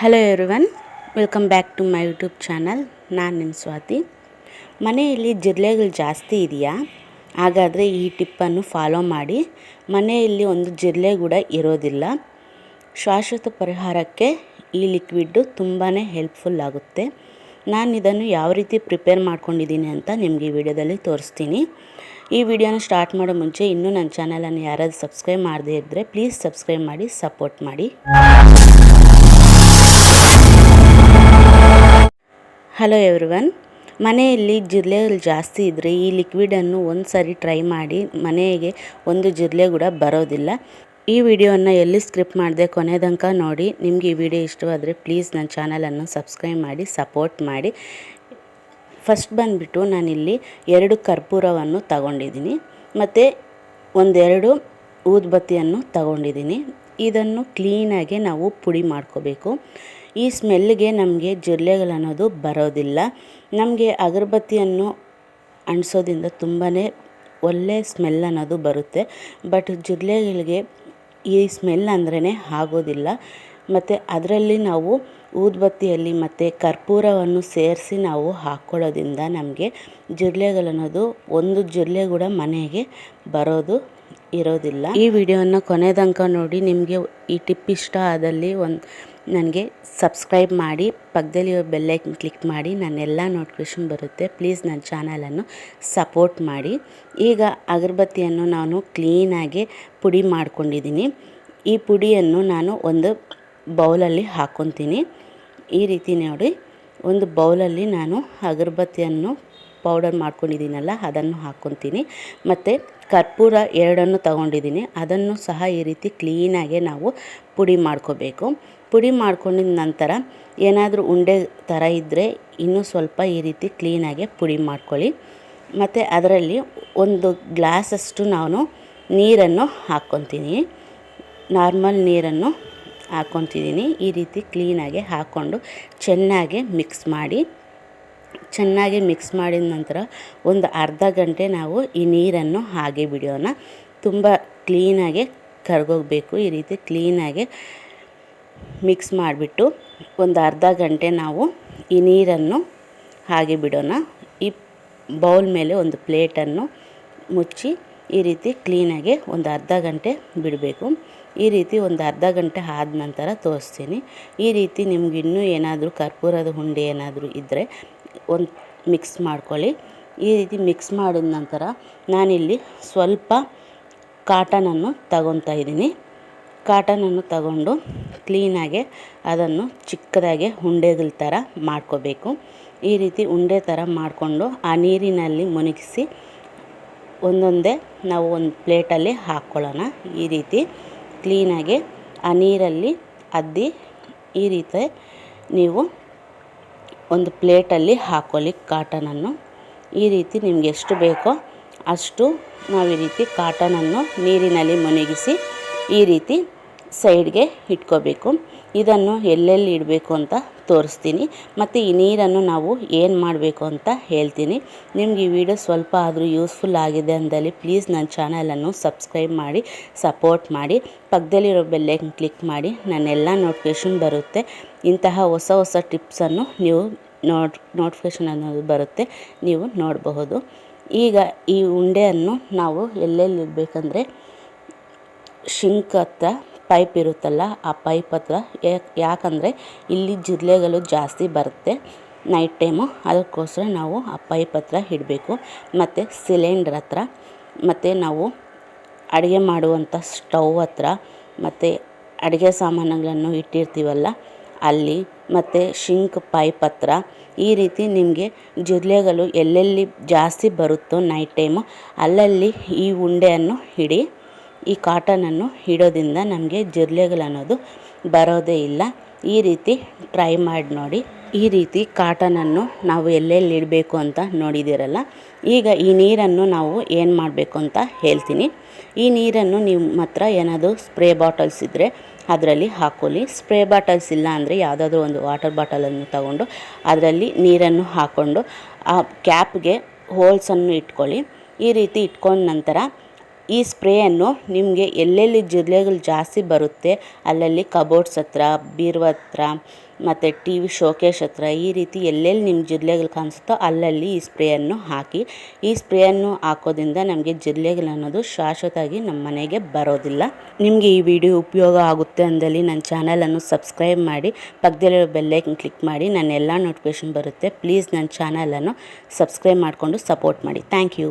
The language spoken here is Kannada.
Hello everyone welcome back to my YouTube channel ನಾನು ನಿಮ್ಮ ಸ್ವಾತಿ. ಮನೆಯಲ್ಲಿ ಜಿರಳೆಗಳು ಜಾಸ್ತಿ ಇದೆಯಾ? ಹಾಗಾದರೆ ಈ ಟಿಪ್ಪನ್ನು ಫಾಲೋ ಮಾಡಿ. ಮನೆಯಲ್ಲಿ ಒಂದು ಜಿರಳೆ ಕೂಡ ಇರೋದಿಲ್ಲ. ಶಾಶ್ವತ ಪರಿಹಾರಕ್ಕೆ ಈ ಲಿಕ್ವಿಡ್ಡು ತುಂಬಾ ಹೆಲ್ಪ್ಫುಲ್ ಆಗುತ್ತೆ. ನಾನು ಇದನ್ನು ಯಾವ ರೀತಿ ಪ್ರಿಪೇರ್ ಮಾಡ್ಕೊಂಡಿದ್ದೀನಿ ಅಂತ ನಿಮಗೆ ಈ ವಿಡಿಯೋದಲ್ಲಿ ತೋರಿಸ್ತೀನಿ. ಈ ವಿಡಿಯೋನ ಸ್ಟಾರ್ಟ್ ಮಾಡೋ ಮುಂಚೆ ಇನ್ನೂ ನನ್ನ ಚಾನಲನ್ನು ಯಾರಾದರೂ ಸಬ್ಸ್ಕ್ರೈಬ್ ಮಾಡದೇ ಇದ್ದರೆ ಪ್ಲೀಸ್ ಸಬ್ಸ್ಕ್ರೈಬ್ ಮಾಡಿ ಸಪೋರ್ಟ್ ಮಾಡಿ. ಹಲೋ ಎವ್ರಿವನ್ ಮನೆಯಲ್ಲಿ ಜಿರಳೆಗಳು ಜಾಸ್ತಿ ಇದ್ದರೆ ಈ ಲಿಕ್ವಿಡನ್ನು ಒಂದು ಸಾರಿ ಟ್ರೈ ಮಾಡಿ ಮನೆಗೆ ಒಂದು ಜಿರಳೆ ಕೂಡ ಬರೋದಿಲ್ಲ. ಈ ವಿಡಿಯೋನ ಎಲ್ಲಿ ಸ್ಕ್ರಿಪ್ಟ್ ಮಾಡಿದೆ ಕೊನೆ ತನಕ ನೋಡಿ. ನಿಮಗೆ ಈ ವಿಡಿಯೋ ಇಷ್ಟವಾದರೆ ಪ್ಲೀಸ್ ನನ್ನ ಚಾನಲನ್ನು ಸಬ್ಸ್ಕ್ರೈಬ್ ಮಾಡಿ ಸಪೋರ್ಟ್ ಮಾಡಿ. ಫಸ್ಟ್ ಬಂದುಬಿಟ್ಟು ನಾನಿಲ್ಲಿ ಎರಡು ಕರ್ಪೂರವನ್ನು ತಗೊಂಡಿದ್ದೀನಿ. ಮತ್ತು ಒಂದೆರಡು ಊದ್ಬತ್ತಿಯನ್ನು ತಗೊಂಡಿದ್ದೀನಿ. ಇದನ್ನು ಕ್ಲೀನಾಗಿ ನಾವು ಪುಡಿ ಮಾಡ್ಕೋಬೇಕು. ಈ ಸ್ಮೆಲ್ಗೆ ನಮಗೆ ಜಿರಳೆಗಳು ಅನ್ನೋದು ಬರೋದಿಲ್ಲ. ನಮಗೆ ಅಗರಬತ್ತಿಯನ್ನು ಅಂಟಿಸೋದ್ರಿಂದ ತುಂಬಾ ಒಳ್ಳೆ ಸ್ಮೆಲ್ ಅನ್ನೋದು ಬರುತ್ತೆ. ಬಟ್ ಜಿರಳೆಗಳಿಗೆ ಈ ಸ್ಮೆಲ್ ಅಂದ್ರೇ ಆಗೋದಿಲ್ಲ. ಮತ್ತು ಅದರಲ್ಲಿ ನಾವು ಊದುಬತ್ತಿಯಲ್ಲಿ ಮತ್ತು ಕರ್ಪೂರವನ್ನು ಸೇರಿಸಿ ನಾವು ಹಾಕ್ಕೊಳ್ಳೋದ್ರಿಂದ ನಮಗೆ ಜಿರಳೆಗಳನ್ನೋದು ಒಂದು ಜಿರಳೆ ಕೂಡ ಮನೆಗೆ ಬರೋದು ಇರೋದಿಲ್ಲ. ಈ ವಿಡಿಯೋನ ಕೊನೆ ತನಕ ನೋಡಿ, ನಿಮಗೆ ಈ ಟಿಪ್ ಇಷ್ಟ ಆದಲ್ಲಿ ಒಂದು ನನಗೆ ಸಬ್ಸ್ಕ್ರೈಬ್ ಮಾಡಿ ಪಕ್ಕದಲ್ಲಿ ಬೆಲ್ಲೈಕನ್ ಕ್ಲಿಕ್ ಮಾಡಿ, ನನ್ನೆಲ್ಲ ನೋಟಿಫಿಕೇಷನ್ ಬರುತ್ತೆ. ಪ್ಲೀಸ್ ನನ್ನ ಚಾನಲನ್ನು ಸಪೋರ್ಟ್ ಮಾಡಿ. ಈಗ ಅಗರಬತ್ತಿಯನ್ನು ನಾನು ಕ್ಲೀನಾಗಿ ಪುಡಿ ಮಾಡ್ಕೊಂಡಿದ್ದೀನಿ ಈ ಪುಡಿಯನ್ನು ನಾನು ಒಂದು ಬೌಲಲ್ಲಿ ಹಾಕ್ಕೊತೀನಿ ಈ ರೀತಿ ನೋಡಿ, ಒಂದು ಬೌಲಲ್ಲಿ ನಾನು ಅಗರಬತ್ತಿಯನ್ನು ಪೌಡರ್ ಮಾಡ್ಕೊಂಡಿದ್ದೀನಲ್ಲ, ಅದನ್ನು ಹಾಕ್ಕೊತೀನಿ. ಮತ್ತು ಕರ್ಪೂರ ಎರಡನ್ನು ತಗೊಂಡಿದ್ದೀನಿ. ಅದನ್ನು ಸಹ ಈ ರೀತಿ ಕ್ಲೀನಾಗೆ ನಾವು ಪುಡಿ ಮಾಡ್ಕೋಬೇಕು. ಪುಡಿ ಮಾಡ್ಕೊಂಡಿದ ನಂತರ ಏನಾದರೂ ಉಂಡೆ ಥರ ಇದ್ದರೆ ಇನ್ನೂ ಸ್ವಲ್ಪ ಈ ರೀತಿ ಕ್ಲೀನಾಗೆ ಪುಡಿ ಮಾಡ್ಕೊಳ್ಳಿ. ಮತ್ತು ಅದರಲ್ಲಿ ಒಂದು ಗ್ಲಾಸಷ್ಟು ನಾನು ನೀರನ್ನು ಹಾಕ್ಕೊತೀನಿ. ನಾರ್ಮಲ್ ನೀರನ್ನು ಹಾಕ್ಕೊತಿದ್ದೀನಿ. ಈ ರೀತಿ ಕ್ಲೀನಾಗೆ ಹಾಕ್ಕೊಂಡು ಚೆನ್ನಾಗಿ ಮಿಕ್ಸ್ ಮಾಡಿ ಚೆನ್ನಾಗಿ ಮಿಕ್ಸ್ ಮಾಡಿದ ನಂತರ ಒಂದು ಅರ್ಧ ಗಂಟೆ ನಾವು ಈ ನೀರನ್ನು ಹಾಗೆ ಬಿಡೋಣ. ತುಂಬ ಕ್ಲೀನಾಗೆ ಕರ್ಗೋಗಬೇಕು. ಈ ರೀತಿ ಕ್ಲೀನಾಗೆ ಮಿಕ್ಸ್ ಮಾಡಿಬಿಟ್ಟು ಒಂದು ಅರ್ಧ ಗಂಟೆ ನಾವು ಈ ನೀರನ್ನು ಹಾಗೆ ಬಿಡೋಣ. ಈ ಬೌಲ್ ಮೇಲೆ ಒಂದು ಪ್ಲೇಟನ್ನು ಮುಚ್ಚಿ ಈ ರೀತಿ ಕ್ಲೀನಾಗೆ ಒಂದು ಅರ್ಧ ಗಂಟೆ ಬಿಡಬೇಕು. ಈ ರೀತಿ ಒಂದು ಅರ್ಧ ಗಂಟೆ ಆದ ನಂತರ ತೋರಿಸ್ತೀನಿ. ಈ ರೀತಿ ನಿಮ್ಗೆ ಇನ್ನೂ ಏನಾದರೂ ಕರ್ಪೂರದ ಹುಂಡಿ ಏನಾದರೂ ಇದ್ದರೆ ಒಂದು ಮಿಕ್ಸ್ ಮಾಡ್ಕೊಳ್ಳಿ. ಈ ರೀತಿ ಮಿಕ್ಸ್ ಮಾಡಿದ ನಂತರ ನಾನಿಲ್ಲಿ ಸ್ವಲ್ಪ ಕಾಟನನ್ನು ತಗೊತಾ ಇದ್ದೀನಿ. ಕಾಟನನ್ನು ತಗೊಂಡು ಕ್ಲೀನಾಗೆ ಅದನ್ನು ಚಿಕ್ಕದಾಗೆ ಉಂಡೆಗಳ ಥರ ಮಾಡ್ಕೋಬೇಕು. ಈ ರೀತಿ ಉಂಡೆ ಥರ ಮಾಡಿಕೊಂಡು ಆ ನೀರಿನಲ್ಲಿ ಮುನಿಗಿಸಿ ಒಂದೊಂದೇ ನಾವು ಒಂದು ಪ್ಲೇಟಲ್ಲಿ ಹಾಕ್ಕೊಳ್ಳೋಣ. ಈ ರೀತಿ ಕ್ಲೀನಾಗಿ ಆ ನೀರಲ್ಲಿ ಅದ್ದಿ ಈ ರೀತಿ ನೀವು ಒಂದು ಪ್ಲೇಟಲ್ಲಿ ಹಾಕೊಳ್ಳಿ ಕಾಟನನ್ನು. ಈ ರೀತಿ ನಿಮಗೆ ಎಷ್ಟು ಬೇಕೋ ಅಷ್ಟು ನಾವು ಈ ರೀತಿ ಕಾಟನನ್ನು ನೀರಿನಲ್ಲಿ ಮುನಿಗಿಸಿ ಈ ರೀತಿ ಸೈಡ್ಗೆ ಇಟ್ಕೋಬೇಕು. ಇದನ್ನು ಎಲ್ಲೆಲ್ಲಿ ಇಡಬೇಕು ಅಂತ ತೋರಿಸ್ತೀನಿ. ಮತ್ತು ಈ ನೀರನ್ನು ನಾವು ಏನು ಮಾಡಬೇಕು ಅಂತ ಹೇಳ್ತೀನಿ. ನಿಮ್ಗೆ ಈ ವಿಡಿಯೋ ಸ್ವಲ್ಪ ಆದರೂ ಯೂಸ್ಫುಲ್ ಆಗಿದೆ ಅಂದಲ್ಲಿ ಪ್ಲೀಸ್ ನನ್ನ ಚಾನಲನ್ನು ಸಬ್ಸ್ಕ್ರೈಬ್ ಮಾಡಿ, ಸಪೋರ್ಟ್ ಮಾಡಿ, ಪಕ್ಕದಲ್ಲಿರೋ ಬೆಲ್ಲೈಕನ್ ಕ್ಲಿಕ್ ಮಾಡಿ ನನ್ನೆಲ್ಲ ನೋಟಿಫಿಕೇಷನ್ ಬರುತ್ತೆ. ಇಂತಹ ಹೊಸ ಹೊಸ ಟಿಪ್ಸನ್ನು ನೀವು ನೋಟ್, ನೋಟಿಫಿಕೇಷನ್ ಅನ್ನೋದು ಬರುತ್ತೆ, ನೀವು ನೋಡಬಹುದು. ಈಗ ಈ ಉಂಡೆಯನ್ನು ನಾವು ಎಲ್ಲೆಲ್ಲಿ ಇಡಬೇಕಂದ್ರೆ ಶಿಂಕ್ ಹತ್ರ ಪೈಪ್ ಇರುತ್ತಲ್ಲ ಆ ಪೈಪ್ ಹತ್ರ ಯಾಕಂದರೆ ಇಲ್ಲಿ ಜಿರಳೆಗಳು ಜಾಸ್ತಿ ಬರುತ್ತೆ ನೈಟ್ ಟೈಮು ಅದಕ್ಕೋಸ್ಕರ ನಾವು ಆ ಪೈಪ್ ಹತ್ರ ಇಡಬೇಕು. ಮತ್ತು ಸಿಲಿಂಡ್ರ್ ಹತ್ರ, ಮತ್ತು ನಾವು ಅಡುಗೆ ಮಾಡುವಂಥ ಸ್ಟವ್ ಹತ್ರ, ಮತ್ತು ಅಡುಗೆ ಸಾಮಾನುಗಳನ್ನು ಇಟ್ಟಿರ್ತೀವಲ್ಲ ಅಲ್ಲಿ, ಮತ್ತು ಶಿಂಕ್ ಪೈಪ್ ಹತ್ರ. ಈ ರೀತಿ ನಿಮಗೆ ಜಿರಲೆಗಳು ಎಲ್ಲೆಲ್ಲಿ ಜಾಸ್ತಿ ಬರುತ್ತೋ ನೈಟ್ ಟೈಮು ಅಲ್ಲಲ್ಲಿ ಈ ಉಂಡೆಯನ್ನು ಇಡಿ ಈ ಕಾಟನನ್ನು ಇಡೋದ್ರಿಂದ ನಮಗೆ ಜಿರಳೆಗಳು ಅನ್ನೋದು ಬರೋದೇ ಇಲ್ಲ. ಈ ರೀತಿ ಟ್ರೈ ಮಾಡಿ ನೋಡಿ. ಈ ರೀತಿ ಕಾಟನನ್ನು ನಾವು ಎಲ್ಲೆಲ್ಲಿ ಇಡಬೇಕು ಅಂತ ನೋಡಿದ್ದೀರಲ್ಲ? ಈಗ ಈ ನೀರನ್ನು ನಾವು ಏನು ಮಾಡಬೇಕು ಅಂತ ಹೇಳ್ತೀನಿ. ಈ ನೀರನ್ನು ನಿಮ್ಮ ಹತ್ರ ಏನಾದರೂ ಸ್ಪ್ರೇ ಬಾಟಲ್ಸ್ ಇದ್ದರೆ ಅದರಲ್ಲಿ ಹಾಕೊಳ್ಳಿ. ಸ್ಪ್ರೇ ಬಾಟಲ್ಸ್ ಇಲ್ಲ ಅಂದರೆ ಯಾವುದಾದ್ರೂ ಒಂದು ವಾಟರ್ ಬಾಟಲನ್ನು ತಗೊಂಡು ಅದರಲ್ಲಿ ನೀರನ್ನು ಹಾಕ್ಕೊಂಡು ಆ ಕ್ಯಾಪ್ಗೆ ಹೋಲ್ಸನ್ನು ಇಟ್ಕೊಳ್ಳಿ. ಈ ರೀತಿ ಇಟ್ಕೊಂಡ ನಂತರ ಈ ಸ್ಪ್ರೇಯನ್ನು ನಿಮಗೆ ಎಲ್ಲೆಲ್ಲಿ ಜಿರಳೆಗಳು ಜಾಸ್ತಿ ಬರುತ್ತೆ, ಅಲ್ಲಲ್ಲಿ ಕಬೋರ್ಡ್ಸ್ ಹತ್ರ ಬೀರುವ ಹತ್ರ, ಮತ್ತು ಟಿ ವಿ ಶೋಕೇಶ್ ಹತ್ರ, ಈ ರೀತಿ ಎಲ್ಲೆಲ್ಲಿ ನಿಮ್ಮ ಜಿರಳೆಗಳು ಕಾಣಿಸುತ್ತೋ ಅಲ್ಲಲ್ಲಿ ಈ ಸ್ಪ್ರೇಯನ್ನು ಹಾಕಿ, ಈ ಸ್ಪ್ರೇಯನ್ನು ಹಾಕೋದ್ರಿಂದ ನಮಗೆ ಜಿರಳೆಗಳು ಅನ್ನೋದು ಶಾಶ್ವತವಾಗಿ ನಮ್ಮ ಮನೆಗೆ ಬರೋದಿಲ್ಲ. ನಿಮಗೆ ಈ ವಿಡಿಯೋ ಉಪಯೋಗ ಆಗುತ್ತೆ ಅಂದಲ್ಲಿ ನನ್ನ ಚಾನಲನ್ನು ಸಬ್ಸ್ಕ್ರೈಬ್ ಮಾಡಿ, ಪಕ್ಕದಲ್ಲಿರೋ ಬೆಲ್ಲೈಕನ್ ಕ್ಲಿಕ್ ಮಾಡಿ, ನನ್ನ ಎಲ್ಲ ನೋಟಿಫಿಕೇಷನ್ ಬರುತ್ತೆ, ಪ್ಲೀಸ್ ನನ್ನ ಚಾನಲನ್ನು ಸಬ್ಸ್ಕ್ರೈಬ್ ಮಾಡಿಕೊಂಡು ಸಪೋರ್ಟ್ ಮಾಡಿ. Thank you.